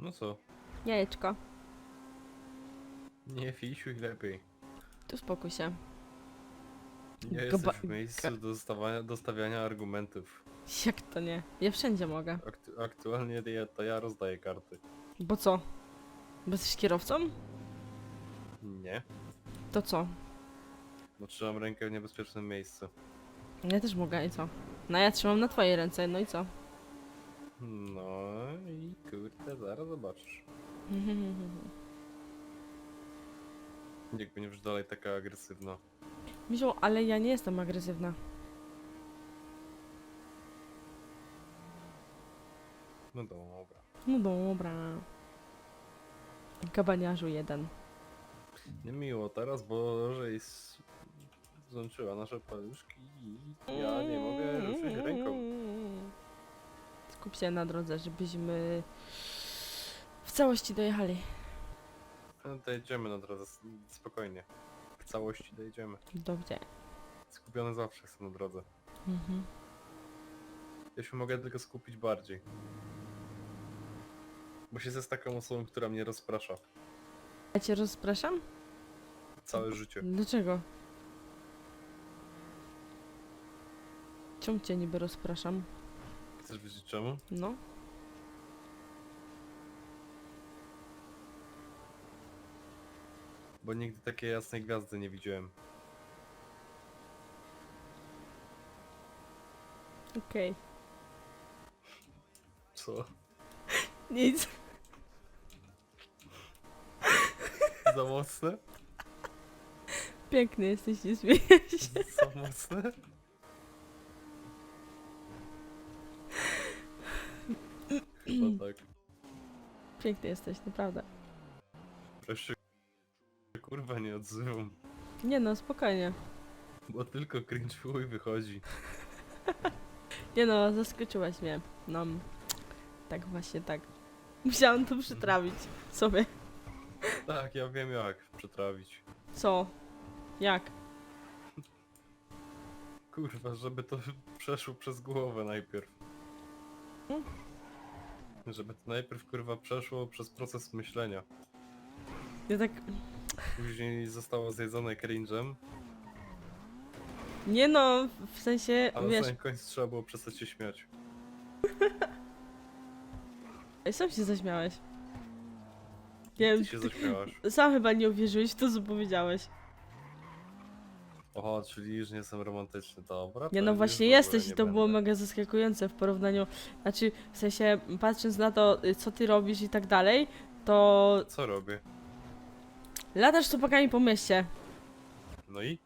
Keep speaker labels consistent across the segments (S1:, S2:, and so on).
S1: No co?
S2: Jajeczko.
S1: Nie fisiuj lepiej.
S2: Tu spokój się.
S1: Nie jesteś w miejscu do stawania, do stawiania argumentów.
S2: Jak to nie? Ja wszędzie mogę.
S1: Aktu aktualnie ja, to ja rozdaję karty.
S2: Bo co? Bo jesteś kierowcą?
S1: Nie.
S2: To co?
S1: Bo trzymam rękę w niebezpiecznym miejscu.
S2: Ja też mogę i co? No ja trzymam na twojej ręce, no i co?
S1: No zaraz zobaczysz. Jak będziesz dalej taka agresywna.
S2: Misiu, ale ja nie jestem agresywna.
S1: No dobra.
S2: No dobra. Kabaniarzu jeden.
S1: Niemiło teraz, bo żeś s- złączyła nasze paluszki i ja nie mogę ruszyć ręką.
S2: Skup się na drodze, żebyśmy całości dojechali.
S1: No, Dojedziemy na drodze, spokojnie. W całości dojedziemy.
S2: Dobrze.
S1: Skupiony zawsze jestem na drodze.
S2: Mhm.
S1: Ja się mogę tylko skupić bardziej. Bo się jest taką osobą, która mnie rozprasza.
S2: Ja cię rozpraszam?
S1: Całe życie.
S2: Dlaczego? Czemu cię niby rozpraszam?
S1: Chcesz wiedzieć czemu?
S2: No.
S1: Bo nigdy takiej jasnej gwiazdy nie widziałem.
S2: Okej.
S1: Co?
S2: Nic.
S1: Za mocne?
S2: Piękny jesteś, nie śmiejesz się.
S1: Za mocne? Chyba tak.
S2: Piękny jesteś, naprawdę.
S1: Wreszcie kurwa nie odzywam.
S2: Nie no, spokojnie.
S1: Bo tylko cringe chuj wychodzi.
S2: Nie no, zaskoczyłaś mnie. No. Tak właśnie, tak. Musiałam to przytrawić sobie.
S1: Tak, ja wiem jak przetrawić.
S2: Co? Jak?
S1: Kurwa, żeby to przeszło przez głowę najpierw.
S2: Hmm?
S1: Żeby to najpierw kurwa przeszło przez proces myślenia.
S2: Ja tak...
S1: Później zostało zjedzone cringe'em,
S2: Nie no, w sensie,
S1: a na
S2: wiesz...
S1: samym końcu trzeba było przestać się śmiać.
S2: Sam się zaśmiałeś. Nie
S1: Ty
S2: wiem,
S1: się zaśmiałaś.
S2: sam chyba nie uwierzyłeś w to, co powiedziałeś.
S1: Oho, czyli już nie jestem romantyczny, dobra.
S2: Nie
S1: to
S2: no
S1: już
S2: właśnie
S1: ogóle
S2: jesteś i
S1: nie
S2: to było
S1: będę.
S2: mega zaskakujące w porównaniu, znaczy w sensie patrząc na to, y, co ty robisz i tak dalej, to
S1: Co robię?
S2: Latasz chłopakami po mieście.
S1: No i?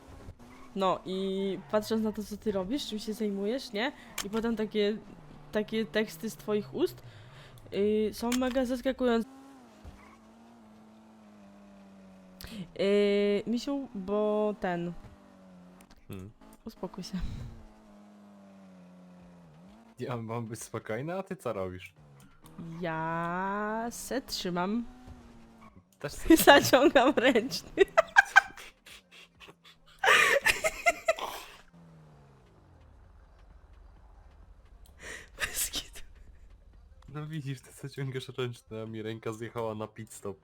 S2: No i patrząc na to, co ty robisz, czym się zajmujesz, nie? I potem takie, takie teksty z twoich ust yy, są mega zaskakujące. Yy, misiu, bo ten,
S1: Hmm.
S2: uspokój się.
S1: Ja mam być spokojna, a ty co robisz?
S2: Ja se trzymam,
S1: Też sobie
S2: zaciągam ręczny. Bez kitu.
S1: No widzisz, ty zaciągasz ręczne, a mi ręka zjechała na pit stop.